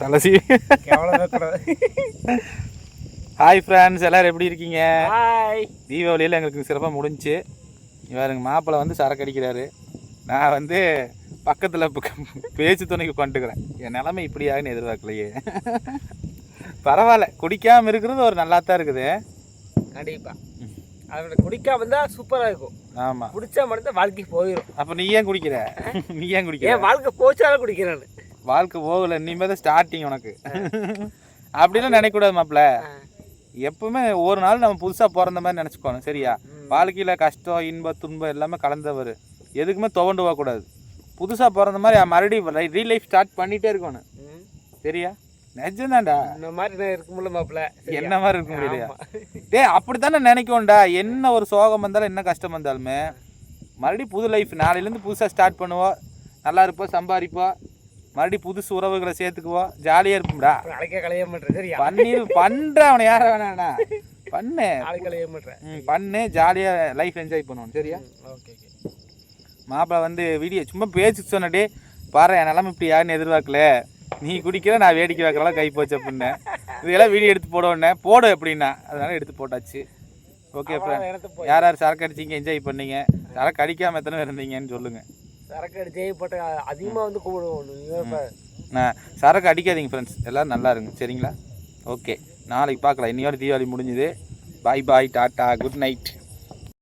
தலசி. Hi friends எல்லாரும் எப்படி இருக்கீங்க? ஹாய் தீபாவளியில் எங்களுக்கு சிறப்பாக முடிஞ்சுச்சு இவர் எங்கள் மாப்பிள்ளை வந்து சரக்கு அடிக்கிறாரு. நான் வந்து பக்கத்தில் பேச்சு துணைக்கு உட்காந்துக்கிறேன். என் நிலைமை இப்படி ஆகுன்னு எதிர்பார்க்கலையே. பரவாயில்ல குடிக்காமல் இருக்கிறது ஒரு நல்லா தான் இருக்குது. கண்டிப்பா. அதோட குடிக்காம இருந்தா சூப்பரா இருக்கும். ஆமாம் குடிச்சா மட்டும் வாழ்க்கை போயிடும் அப்போ நீ ஏன் குடிக்கிற? நீ ஏன் குடிக்கிற? வாழ்க்கை போச்சாலும் குடிக்கிறேன் வாழ்க்கை போகல இனிமேல் தான் ஸ்டார்டிங் உனக்கு. அப்படிலாம் நினைக்கக்கூடாது மாப்பிள்ள. எப்பவுமே ஒரு நாள் நம்ம புதுசாக பிறந்த மாதிரி நினச்சிக்கோணும் சரியா? வாழ்க்கையில் கஷ்டம் இன்பம் துன்பம் எல்லாமே கலந்தவர். எதுக்குமே துவண்டு போகக்கூடாது புதுசாக பிறந்த மாதிரி மறுபடியும் ரீ லைஃப் ஸ்டார்ட் பண்ணிகிட்டே இருக்கணும். சரியா? நிஜம்தான்டா. இந்த மாதிரி இருக்க முடியல என்ன மாதிரி இருக்க முடியலையா? டேய் அப்படி தானே நினைக்கோண்டா என்ன ஒரு சோகம் வந்தாலும் என்ன கஷ்டம் வந்தாலுமே மறுபடியும் புது லைஃப் நாளையிலேருந்து புதுசாக ஸ்டார்ட் பண்ணுவோம். நல்லா இருப்போம் சம்பாதிப்போம். மறுபடியும் புதுசு உறவுகளை சேர்த்துக்குவோம் ஜாலியாக இருப்போம்டா. நாளைக்கே கலைய மாட்டேன். பண்ணி பண்ற அவனை யார வேணாண்ணா பண்ணு. கலைய மாட்டேன். பண்ணு. ஜாலியாக லைஃப் என்ஜாய் பண்ணுவோம். சரியா? ஓகே ஓகே மாப்பிள்ளை வந்து வீடியோ சும்மா பேச்சு சொன்னடே பாரு என் நிலமை இப்படி யாருன்னு எதிர்பார்க்கல. நீ குடிக்கிற நான் வேடிக்கை வைக்கிறலாம் கை போச்சு அப்படின்னேன் இதெல்லாம் வீடியோ எடுத்து போடுவோன்னே போடு அப்படின்னா அதனால எடுத்து போட்டாச்சு. ஓகே யார் யார் சரக்கு அடிச்சிங்க என்ஜாய் பண்ணீங்க? சரக்கு அடிக்காம எத்தனை இருந்தீங்கன்னு சொல்லுங்க. சரக்கு அடிச்சு போட்டு அதிகமாக வந்து கூப்பிடுவோம் நான் சரக்கு அடிக்காதீங்க ஃப்ரெண்ட்ஸ் எல்லோரும் நல்லா இருங்க. சரிங்களா? ஓகே நாளைக்கு பார்க்கலாம். இன்னையோட தீபாவளி முடிஞ்சுது. Bye bye tata good night